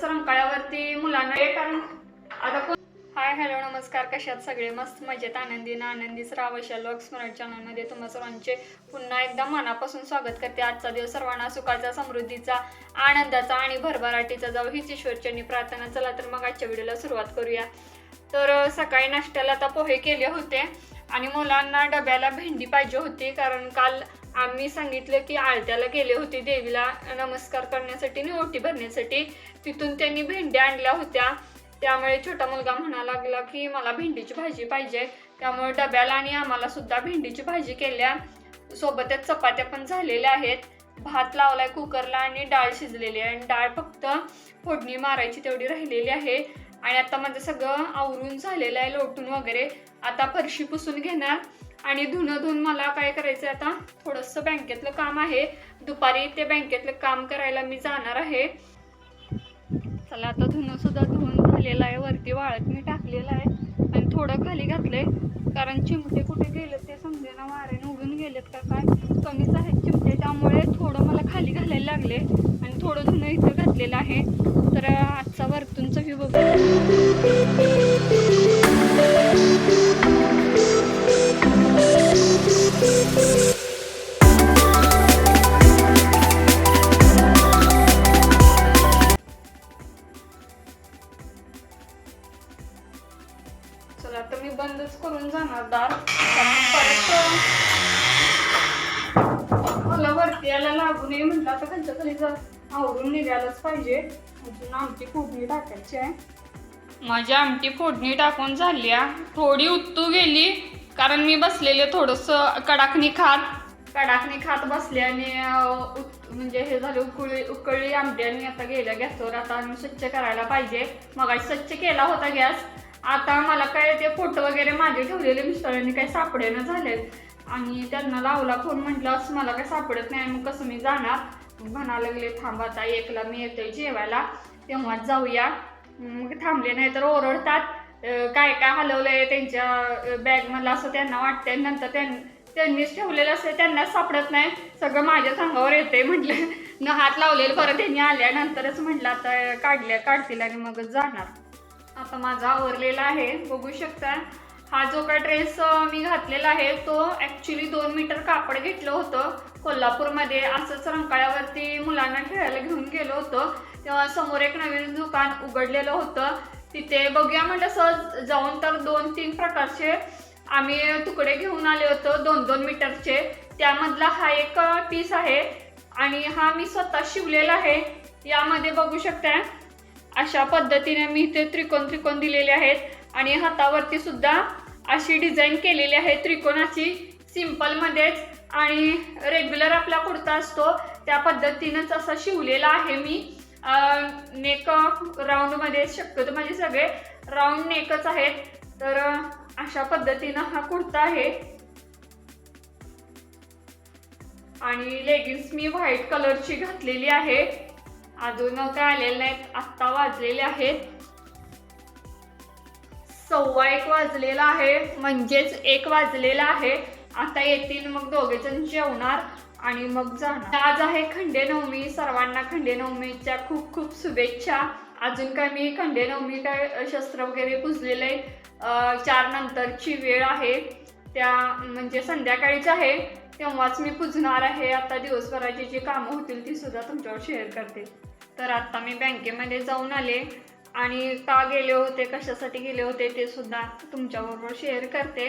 असंच रंकाळ्यावरती मुलांना कारण आता कोण हाय हॅलो नमस्कार. कशात सगळे? मस्त मजेत आनंदी ना आनंदीच रावशा लोक स्मरण चॅनलमध्ये तुम्हा सर्वांचे पुन्हा एकदा मनापासून स्वागत करते. आजचा दिवस सर्वांना सुखाचा समृद्धीचा आनंदाचा आणि भरभराटीचा जाऊ हीच ईश्वरचरणी प्रार्थना. चला तर मग आजच्या व्हिडिओला सुरुवात करूया. तर सकाळी नाश्त्याला आता पोहे केले होते आणि मुलांना डब्याला भेंडी पाहिजे होती कारण काल आम्ही सांगितलं की आळत्याला गेले होते देवीला नमस्कार करण्यासाठी आणि ओटी भरण्यासाठी. तिथून त्यांनी भेंड्या आणल्या होत्या. त्यामुळे छोटा मुलगा म्हणा लागला की मला भेंडीची भाजी पाहिजे. त्यामुळे डब्याला आणि आम्हाला सुद्धा भेंडीची भाजी केल्या. सोबतच चपात्या पण झालेल्या आहेत. भात लावलाय कुकरला आणि डाळ शिजलेली आहे. आणि डाळ फक्त फोडणी मारायची तेवढी राहिलेली आहे. आणि आता माझं सगळं आवरून झालेलं आहे लोटून वगैरे. आता फरशी पुसून घेणार. आणि धुणं धुवून मला काय करायचं आहे आता? थोडंसं बँकेतलं काम आहे. दुपारी ते बँकेतलं काम करायला मी जाणार आहे. चला आता धुणं सुद्धा धुवून झालेलं आहे. वरती वाळत मी टाकलेलं आहे. आणि थोडं खाली घातलंय. कारण चिमटे कुठे गेलेत ते समजेना वाऱ्याने उडून गेलेत का काय? कमीच आहेत चिमटे. त्यामुळे थोडं मला खाली घालायला लागले. आणि थोडं धुणं इथं घातलेलं आहे. तर आजचा वरतूनचा व्ह्यू बघू आवरून निघायलाच पाहिजे. अजून आमटी फोडणी टाकायची आहे. माझी आमटी फोडणी टाकून झाली आहे. थोडी उत्तू गेली कारण मी बसलेले थोडस कडाकणी खात. कडाकणी खात बसले आणि उत- म्हणजे हे झालं उकळी उकळी आमटी आणि आता गेल्या गॅसवर आता आम्ही स्वच्छ करायला पाहिजे. मग स्वच्छ केला होता गॅस. आता मला काय ते फोटो वगैरे माझे ठेवलेले मिस्टरांनी काही सापडेना झालेत. आणि त्यांना लावला फोन म्हटलं असं मला काय सापडत नाही मग कसं मी जाणार? म्हणा लागले थांबा आता एकला मी येतोय जेवायला. तेव्हाच जाऊया. मग थांबले नाही तर ओरडतात. काय काय हलवलंय त्यांच्या बॅगमधला असं त्यांना वाटतंय. नंतर त्यां त्यांनीच ठेवलेलं असते त्यांनाच सापडत नाही. सगळं माझ्या अंगावर येते म्हटलं न हात लावलेलं परत त्यांनी आल्यानंतरच म्हटलं आता काढल्या काढतील आणि मगच जाणार. आता माझा आवरलेला आहे. बघू शकता. हा जो काय ड्रेस मी घातलेला आहे तो ॲक्च्युली दोन मीटर कापड घेतलं होतं कोल्हापूरमध्ये. असंच रंकाळ्यावरती मुलांना खेळायला घेऊन गेलो होतो. तेव्हा समोर एक नवीन दुकान उघडलेलं होतं. तिथे बघूया म्हटलं सहज जाऊन तर दोन तीन प्रकारचे आम्ही तुकडे घेऊन आले होतो दोन दोन मीटरचे त्यामधला हा एक पीस आहे आणि हा मी स्वतः शिवलेला आहे. यामध्ये बघू शकता अशा पद्धतीने मी इथे त्रिकोण त्रिकोण दिलेले आहेत आणि हातावरती सुद्धा अशी डिझाईन केलेली आहे त्रिकोणाची सिम्पलमध्येच आणि रेग्युलर आपला कुर्ता असतो त्या पद्धतीनंच असा शिवलेला आहे मी. नेक राऊंडमध्ये शक्यतो माझे सगळे राऊंड नेकच आहेत. तर अशा पद्धतीनं हा कुर्ता आहे. आणि लेगिन्स मी व्हाईट कलरची घातलेली आहे. अजून काय आलेले नाहीत आत्ता वाजलेले आहेत. सव्वा एक वाजलेला आहे म्हणजेच एक वाजलेला आहे. आता येतील मग दोघे जण जेवणार आणि मग जाणार. आज आहे खंडेनवमी सर्वांना खंडेनवमीच्या खूप खूप शुभेच्छा. अजून काय मी खंडेनवमी काय शस्त्र वगैरे पुजलेले आहे. चार नंतरची वेळ आहे. त्या म्हणजे संध्याकाळीच आहे. तेव्हाच मी पुजणार आहे. आता दिवसभराची जी कामं होतील ती सुद्धा तुमच्यावर शेअर करते. तर आता मी बँकेमध्ये जाऊन आले. आणि का गेले होते कशासाठी गेले होते ते सुद्धा तुमच्याबरोबर शेअर करते.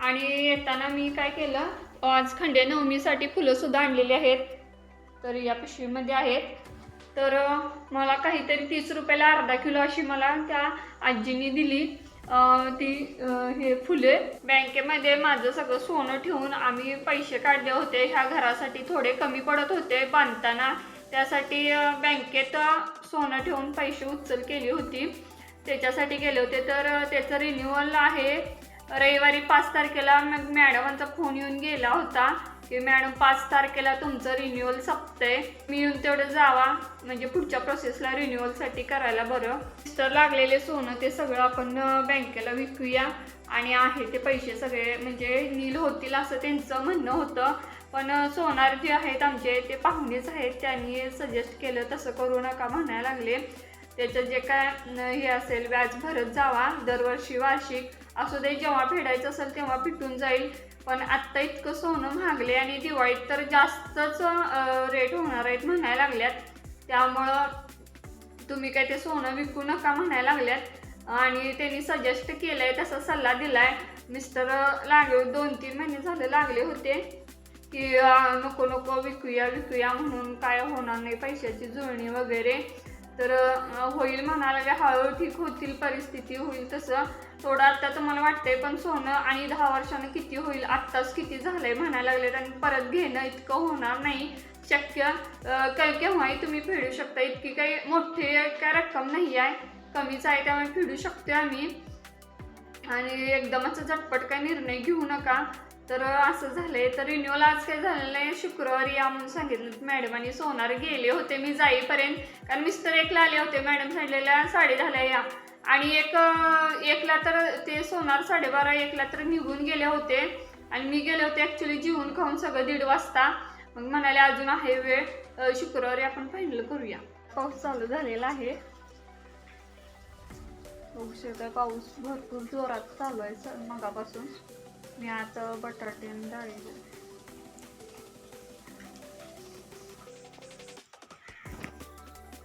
आणि येताना मी काय केलं आज खंडे नवमीसाठी फुलं सुद्धा आणलेली आहेत. तर या पिशवीमध्ये आहेत. तर मला काहीतरी तीस रुपयाला अर्धा किलो अशी मला त्या आजीनी दिली. ती हे फुले. बँकेमध्ये माझं सगळं सोनं ठेवून आम्ही पैसे काढले होते. ह्या घरासाठी थोडे कमी पडत होते. बांधताना त्यासाठी बँकेत सोनं ठेवून पैसे उचल केली होती. त्याच्यासाठी गेले होते तर त्याचं रिन्युअल आहे. रविवारी पाच तारखेला मग मॅडमांचा फोन येऊन गेला होता की मॅडम पाच तारखेला तुमचं रिन्युअल संपतंय. मी येऊन तेवढं जावा म्हणजे पुढच्या प्रोसेसला रिन्युअलसाठी करायला बरं. मिस्टर लागलेले सोनं ते सगळं आपण बँकेला विकूया. आणि आहे ते पैसे सगळे म्हणजे नील होतील असं त्यांचं म्हणणं होतं. पण सोनार जे आहेत आमचे ते पाहुणेच आहेत. त्यांनी सजेस्ट केलं तसं करू नका म्हणायला लागले. त्याचं जे काय हे असेल व्याज भरत जावा. दरवर्षी वार्षिक असू दे जेव्हा फेडायचं असेल तेव्हा फिटून जाईल. पण आत्ता इतकं सोनं महागले आणि दिवाळीत तर जास्तच रेट होणार आहेत म्हणायला लागल्यात. त्यामुळं तुम्ही काय ते सोनं विकू नका म्हणायला लागल्यात. आणि त्यांनी सजेस्ट केलं आहे तसा सल्ला दिला आहे मिस्टर लागले दोन तीन महिने झाले लागले होते. की नको नको विकूया विकूया म्हणून काय होणार नाही पैशाची जुळणी वगैरे. तर होईल म्हणाला की हळूहळू ठीक होतील परिस्थिती होईल तसं. थोडं आत्ता तर मला वाटतंय पण सोनं आणि दहा वर्षानं किती होईल आत्ताच किती झालंय म्हणायला लागले आणि परत घेणं इतकं होणार नाही. शक्य काय केव्हाही तुम्ही फेडू शकता. इतकी काही मोठी काय रक्कम नाही आहे. कमीच आहे त्यामुळे फेडू शकतो आम्ही. आणि एकदमच झटपट काही निर्णय घेऊ नका. तर असं झालंय. तर रिन्युअल आज काय झालेलं आहे शुक्रवारी या म्हणून सांगितलं मॅडमांनी सोनार गेले होते. मी जाईपर्यंत. कारण मिस्टर एकला आले होते. मॅडम सांगितलेल्या साडे दहाला या. आणि एक एकला तर ते सोनार साडेबारा एकला तर निघून गेले होते. आणि मी गेले होते ॲक्च्युली जेवून खाऊन सगळं दीड वाजता. मग म्हणाले अजून आहे वेळ. शुक्रवारी आपण फायनल करूया. पाऊस चालू झालेला आहे. बघू शकता पाऊस भरपूर जोरात चालू आहे सर मगापासून. मी आता बटाटे आणि डाळी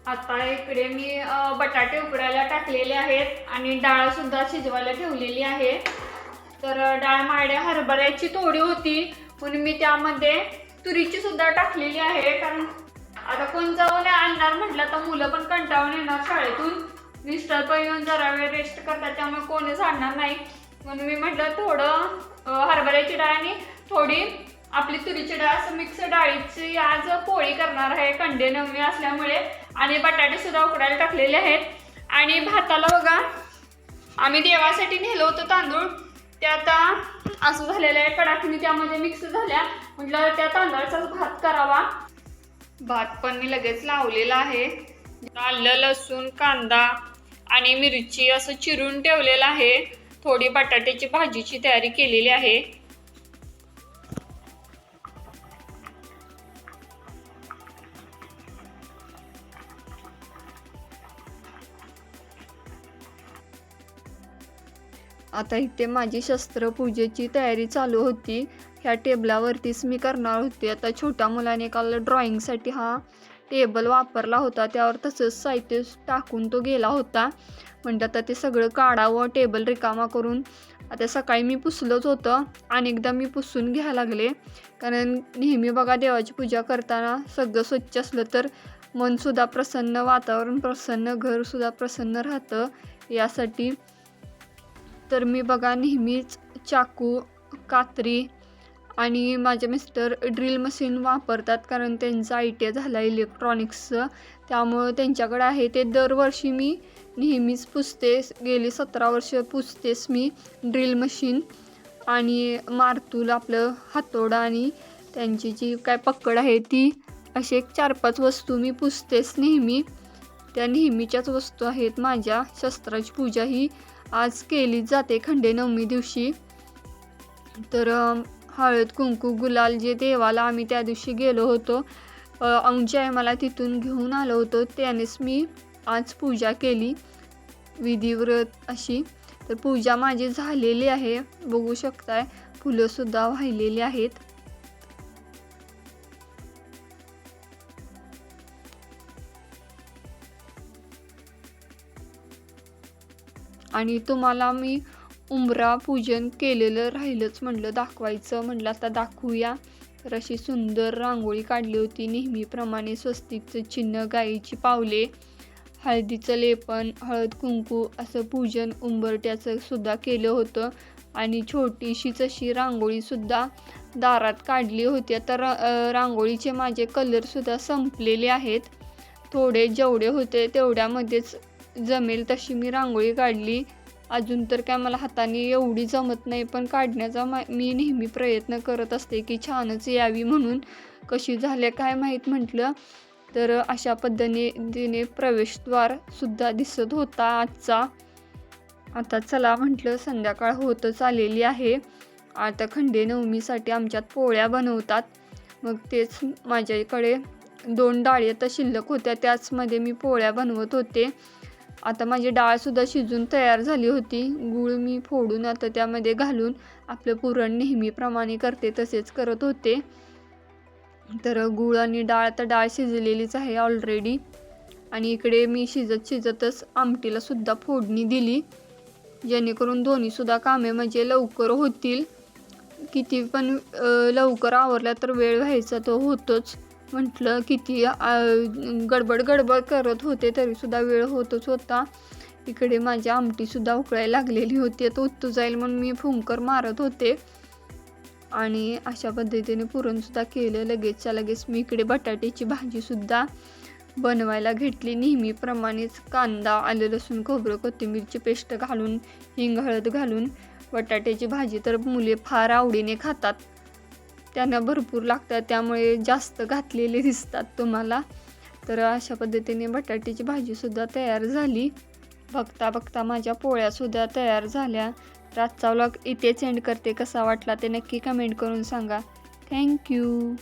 आता इकडे मी बटाटे उकडायला टाकलेले आहेत आणि डाळ सुद्धा शिजवायला ठेवलेली आहे. तर डाळ माड्या हरभऱ्याची थोडी होती म्हणून मी त्यामध्ये तुरीची सुद्धा टाकलेली आहे. कारण आता कोण जाऊन आणणार म्हटलं तर मुलं पण कंटाळून येणार शाळेतून. मिस्टर पण येऊन जरा वेळ रेस्ट करतात त्यामुळे कोणीच आणणार नाही. म्हणून मी म्हटलं थोडं हरभऱ्याची डाळ आणि थोडी आपली तुरीची डाळ असं मिक्स डाळीची आज पोळी करणार आहे कंडे नवमी असल्यामुळे. आणि बटाटे सुद्धा उकडायला टाकलेले आहेत. आणि भाताला बघा आम्ही देवासाठी नेलो होतो तांदूळ. ते आता असं झालेलं आहे कडाखिनी त्यामध्ये मिक्स झाल्या. म्हटलं त्या तांदळाचाच भात करावा. भात पण मी लगेच लावलेला आहे. आलं लसूण कांदा आणि मिरची असं चिरून ठेवलेलं आहे. थोडी बटाट्याची भाजीची तयारी केलेली आहे. आता इथे माझी शस्त्रपूजेची तयारी चालू होती. ह्या टेबलावरतीच मी करणार होते. आता छोट्या मुलाने काल ड्रॉइंगसाठी हा टेबल वापरला होता. त्यावर तसंच साहित्य टाकून तो गेला होता. म्हणजे आता ते सगळं काढावं टेबल रिकामा करून. आता सकाळी मी पुसलंच होतं अनेकदा मी पुसून घ्यायला लागले. कारण नेहमी बघा देवाची पूजा करताना सगळं स्वच्छ असलं तर मनसुद्धा प्रसन्न वातावरण प्रसन्न घरसुद्धा प्रसन्न राहतं. यासाठी तर मी बघा नेहमीच चाकू कात्री आणि माझे मिस्टर ड्रिल मशीन वापरतात कारण त्यांचा आय टी आय झाला इलेक्ट्रॉनिक्सचं. त्यामुळं त्यांच्याकडे आहे ते दरवर्षी मी नेहमीच पुसते गेली सतरा वर्ष पुसतेच मी ड्रिल मशीन. आणि मारतूल आपलं हातोडा आणि त्यांची जी काय पकड आहे ती असे एक चार पाच वस्तू मी पुसतेच नेहमी. त्या नेहमीच्याच वस्तू आहेत माझ्या शस्त्राची पूजा ही आज केली जाते खंडेनवमी दिवशी. तर हळद कुंकू गुलाल जे देवाला आम्ही त्या दिवशी गेलो होतो अंश आहे मला तिथून घेऊन आलो होतो. त्यानेच मी आज पूजा केली विधिव्रत अशी. तर पूजा माझी झालेली आहे. बघू शकताय फुलंसुद्धा वाहिलेली आहेत. आणि तुम्हाला मी उंबरा पूजन केलेलं राहिलंच म्हटलं दाखवायचं. म्हटलं आता दाखवूया. तर अशी सुंदर रांगोळी काढली होती. नेहमीप्रमाणे स्वस्तिकचं चिन्ह गाईची पावले हळदीचं लेपन हळद कुंकू असं पूजन उंबरट्याचं सुद्धा केलं होतं. आणि छोटीशीच अशी रांगोळीसुद्धा दारात काढली होती. आता रा रांगोळीचे माझे कलरसुद्धा संपलेले आहेत. थोडे जेवढे होते तेवढ्यामध्येच जमेल तशी मी रांगोळी काढली. अजून तर काय मला हाताने एवढी जमत नाही पण काढण्याचा मा मी नेहमी प्रयत्न करत असते की छानच यावी म्हणून. कशी झाल्या काय माहीत म्हटलं तर अशा पद्धतीने प्रवेशद्वार सुद्धा दिसत होता आजचा. आता चला म्हटलं संध्याकाळ होतच आलेली आहे. आता खंडे नवमीसाठी आमच्यात पोळ्या बनवतात. मग तेच माझ्याकडे दोन डाळी आता शिल्लक होत्या त्याचमध्ये मी पोळ्या बनवत होते. आता माझी डाळसुद्धा शिजून तयार झाली होती. गूळ मी फोडून आता त्यामध्ये घालून आपलं पुरण नेहमीप्रमाणे करते तसेच करत होते. तर गूळ आणि डाळ तर डाळ शिजलेलीच आहे ऑलरेडी आणि इकडे मी शिजत शिजतच आमटीला सुद्धा फोडणी दिली. जेणेकरून दोन्हीसुद्धा कामे म्हणजे लवकर होतील. किती पण लवकर आवरल्या तर वेळ व्हायचा तो होतोच. म्हटलं किती गडबड गडबड करत होते तरीसुद्धा वेळ होतच होता. इकडे माझी आमटीसुद्धा उकळायला लागलेली होती. आता उत्तू जाईल म्हणून मी फुंकर मारत होते. आणि अशा पद्धतीने पुरणसुद्धा केलं. लगेचच्या लगेच मी इकडे बटाट्याची भाजीसुद्धा बनवायला घेतली. नेहमीप्रमाणेच कांदा आलं लसूण खोबरं कोथिंबीरची पेस्ट घालून हिंग हळद घालून बटाट्याची भाजी तर मुले फार आवडीने खातात. त्यांना भरपूर लागतात त्यामुळे जास्त घातलेले दिसतात तुम्हाला. तर अशा पद्धतीने बटाट्याची भाजीसुद्धा तयार झाली. बघता बघता माझ्या पोळ्यासुद्धा तयार झाल्या. तर आजचा व्लॉग इथेच एंड करते. कसा वाटला ते नक्की कमेंट करून सांगा. थँक्यू